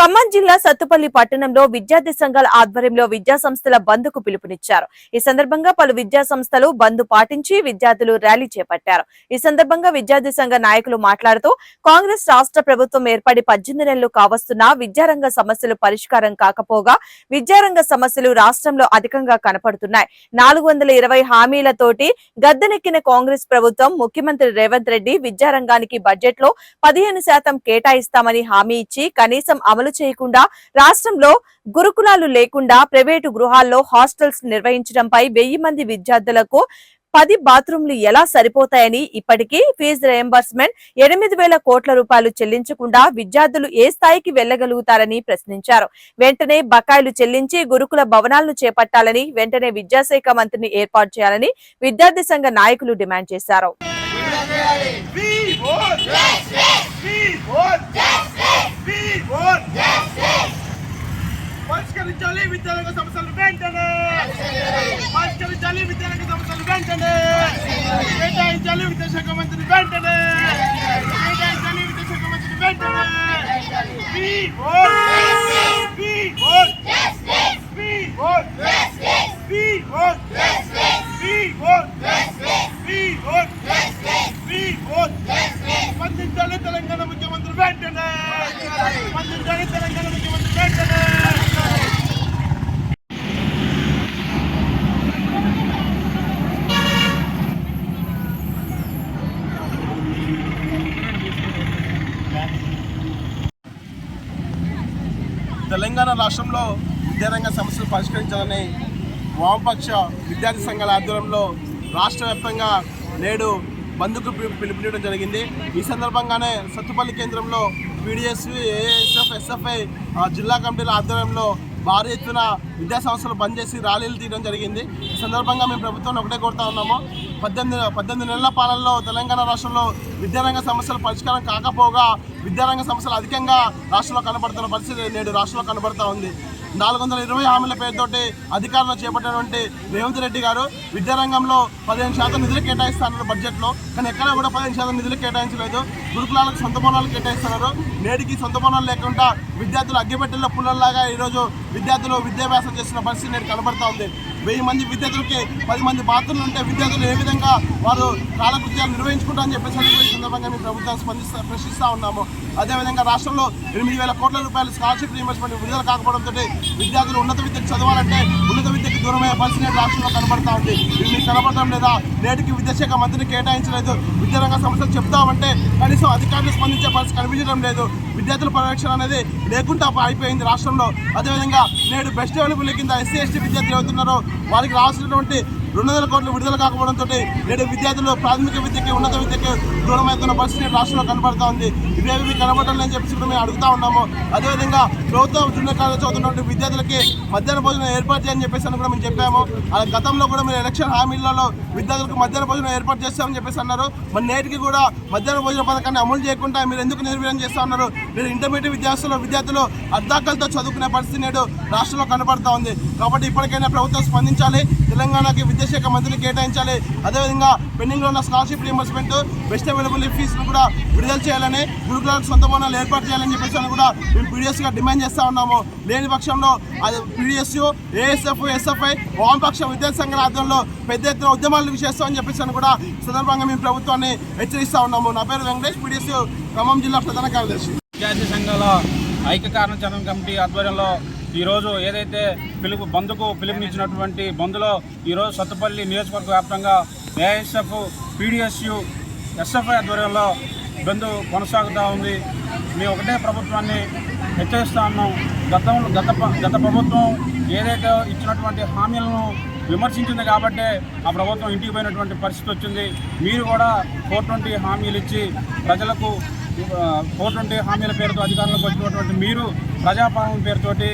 ఖమ్మం జిల్లా సత్తుపల్లి పట్టణంలో విద్యార్థి సంఘాల ఆధ్వర్యంలో విద్యా సంస్థల బంద్కు పిలుపునిచ్చారు. ఈ సందర్భంగా పలు విద్యా సంస్థలు బంద్ పాటించి విద్యార్థులు ర్యాలీ చేపట్టారు. ఈ సందర్భంగా విద్యార్థి సంఘ నాయకులు మాట్లాడుతూ కాంగ్రెస్ రాష్ట్ర ప్రభుత్వం ఏర్పడి పద్దెనిమిది నెలలు కావస్తున్నా విద్యారంగ సమస్యలు పరిష్కారం కాకపోగా విద్యారంగ సమస్యలు రాష్ట్రంలో అధికంగా కనపడుతున్నాయి. నాలుగు వందల ఇరవై హామీలతోటి గద్దెనెక్కిన కాంగ్రెస్ ప్రభుత్వం ముఖ్యమంత్రి రేవంత్ రెడ్డి విద్యారంగానికి బడ్జెట్లో పదిహేను శాతం కేటాయిస్తామని హామీ ఇచ్చి కనీసం అమలు చేయకుండా రాష్ట్రంలో గురుకులాలు లేకుండా ప్రైవేటు గృహాల్లో హాస్టల్స్ నిర్వహించడంపై వెయ్యి మంది విద్యార్థులకు పది బాత్రూంలు ఎలా సరిపోతాయని ఇప్పటికీ ఫీజు రియంబర్స్మెంట్ ఎనిమిది వేల కోట్ల రూపాయలు చెల్లించకుండా విద్యార్థులు ఏ స్థాయికి వెళ్ళగలుగుతారని ప్రశ్నించారు. వెంటనే బకాయిలు చెల్లించి గురుకుల భవనాలను చేపట్టాలని వెంటనే విద్యాశాఖ మంత్రిని ఏర్పాటు చేయాలని విద్యార్థి సంఘ నాయకులు డిమాండ్ చేశారు. పరిష్కరించాలి విద్యారంగ సమస్యలు వెంటనే! పరిష్కరించాలి విద్యారంగ సమస్యలు వెంటనే! కేటాయించాలి విద్యాశాఖ మంత్రి వెంటనే! కేటాయించాలి విద్యాశాఖ మంత్రి వెంటనే! స్పందించాలి తెలంగాణ ముఖ్యమంత్రి వెంటనే! స్పందించాలి తెలంగాణ ముఖ్యమంత్రి వెంటనే! తెలంగాణ రాష్ట్రంలో విద్యారంగ సమస్యలు పరిష్కరించాలని వామపక్ష విద్యార్థి సంఘాల ఆధ్వర్యంలో రాష్ట్ర వ్యాప్తంగా నేడు బంద్కు పిలుపునివ్వడం జరిగింది. ఈ సందర్భంగానే సత్తుపల్లి కేంద్రంలో పీడిఎస్వి ఏఎస్ఎఫ్ ఎస్ఎఫ్ఐ ఆ, జిల్లా కమిటీల ఆధ్వర్యంలో భారీ ఎత్తున విద్యా సంస్థలు బంద్ చేసి ర్యాలీలు తీయడం జరిగింది. ఈ సందర్భంగా మేము ప్రభుత్వాన్ని ఒకటే కోరుతా ఉన్నాము. పద్దెనిమిది పద్దెనిమిది నెలల పాలనలో తెలంగాణ రాష్ట్రంలో విద్యారంగ సమస్యల పరిష్కారం కాకపోగా విద్యారంగ సమస్యలు అధికంగా రాష్ట్రంలో కనబడుతున్న పరిస్థితి నేడు రాష్ట్రంలో కనబడుతూ ఉంది. నాలుగు వందల ఇరవై హామీల పేరుతోటి అధికారంలో చేపట్టినటువంటి రేవంత్ రెడ్డి గారు విద్యారంగంలో పదిహేను శాతం నిధులు కేటాయిస్తున్నారు బడ్జెట్లో. కానీ ఎక్కడా కూడా పదిహేను శాతం నిధులు కేటాయించలేదు. గురుకులాలకు సొంత భవనాలు కేటాయిస్తున్నారు. నేటికి సొంత భవనాలు లేకుండా విద్యార్థులు అగ్గిపెట్టెల్లో పుల్లల్లాగా ఈరోజు విద్యార్థులు విద్యాభ్యాసం చేస్తున్న పరిస్థితి నేడు కనబడతా ఉంది. వెయ్యి మంది విద్యార్థులకి పది మంది బాధ్యులు ఉంటే విద్యార్థులు ఏ విధంగా వారు కాలకృత్యాలు నిర్వహించుకుంటారని చెప్పేసి సందర్భంగా మేము ప్రభుత్వం స్పందిస్తా ప్రశ్నిస్తూ ఉన్నాము. అదేవిధంగా రాష్ట్రంలో ఎనిమిది వేల కోట్ల రూపాయలు స్కాలర్షిప్ రీయింబర్స్మెంట్ విడుదల కాకపోవడంతో విద్యార్థులు ఉన్నత విద్యకు చదవాలంటే ఉన్నత విద్యకు దూరమయ్యే పరిస్థితి నేడు రాష్ట్రంలో కనబడతా ఉంది. ఇది మీకు కనబడటం లేదా నేటికి విద్యాశాఖ మంత్రిని కేటాయించలేదు. విద్యారంగ సమస్యలు చెప్తామంటే కనీసం అధికారులు స్పందించే పరిస్థితి కనిపించడం లేదు. విద్యార్థుల పరిరక్షణ అనేది లేకుండా అయిపోయింది రాష్ట్రంలో. అదేవిధంగా నేడు బెస్ట్ అవైలబుల్ కింద ఎస్సీ ఎస్టీ విద్యార్థులు అవుతున్నారో వారికి రావాల్సినటువంటి రెండు వందల కోట్లు విడుదల కాకపోవడంతో నేడు విద్యార్థులు ప్రాథమిక విద్యకి ఉన్నత విద్యకి దూరమవుతున్న పరిస్థితి రాష్ట్రంలో కనబడతా ఉంది ఇవేవి కనబడటం లేని చెప్పేసి కూడా మేము అడుగుతా ఉన్నాము. అదేవిధంగా ప్రభుత్వం జూనియర్ కాలేజ్ చదువుతున్నటువంటి విద్యార్థులకి మధ్యాహ్న భోజనం ఏర్పాటు చేయని చెప్పేసి అని కూడా మేము చెప్పాము. ఆ గతంలో కూడా మీరు ఎలక్షన్ హామీలలో విద్యార్థులకు మధ్యాహ్న భోజనం ఏర్పాటు చేస్తామని చెప్పేసి అన్నారు. మరి నేటికి కూడా మధ్యాహ్న భోజన పథకాన్ని అమలు చేయకుండా మీరు ఎందుకు నిర్వీర్యం చేస్తా ఉన్నారు? మీరు ఇంటర్మీడియట్ విద్యార్థులు విద్యార్థులు అర్ధాకలతో చదువుకునే పరిస్థితి నేడు రాష్ట్రంలో కనబడుతూ ఉంది. కాబట్టి ఇప్పటికైనా ప్రభుత్వం స్పందించాలి. తెలంగాణకి విద్యాశాఖ మంత్రిని కేటాయించాలి. అదేవిధంగా పెండింగ్లో ఉన్న స్కాలర్షిప్ రీంబర్స్మెంట్ బెస్ట్ అవైలబుల్ ఫీజును కూడా విడుదల చేయాలని గురుకులాలకు సొంత భవనాలు ఏర్పాటు చేయాలని చెప్పేసి అని కూడా మేము పీడిఎస్గా డిమాండ్ చేస్తా ఉన్నాము. లేని పక్షంలో అది పీడిఎస్ ఏఎస్ఎఫ్ ఎస్ఎఫ్ఐ వామపక్ష విద్యా సంఘాల ఆధ్వర్యంలో పెద్ద ఎత్తున ఉద్యమాలు చేస్తామని చెప్పేసి అని కూడా సందర్భంగా మేము ప్రభుత్వాన్ని హెచ్చరిస్తా ఉన్నాము. నా పేరు వెంకటేష్ పీడిఎస్ ఖమ్మం జిల్లా ప్రధాన కార్యదర్శి. విద్యార్థి సంఘాల ఐక్యకారణ చరణం కమిటీ ఆధ్వర్యంలో ఈరోజు ఏదైతే పిలుపు బంద్కు పిలుపునిచ్చినటువంటి బంద్లో ఈరోజు సత్తుపల్లి నియోజకవర్గ వ్యాప్తంగా ఏఎస్ఎఫ్ పీడిఎస్యు ఎస్ఎఫ్ఐ ఆధ్వర్యంలో బంద్ కొనసాగుతూ ఉంది. మేము ఒకటే ప్రభుత్వాన్ని హెచ్చరిస్తా ఉన్నాం. గతంలో గత గత ప్రభుత్వం ఏదైతే ఇచ్చినటువంటి హామీలను విమర్శించింది కాబట్టే ఆ ప్రభుత్వం ఇంటికి పోయినటువంటి పరిస్థితి వచ్చింది. మీరు కూడా ఫోర్ ట్వంటీ హామీలు ఇచ్చి ప్రజలకు ఫోర్ ట్వంటీ హామీల పేరుతో అధికారంలోకి వచ్చినటువంటి మీరు ప్రజాపాలన పేరుతోటి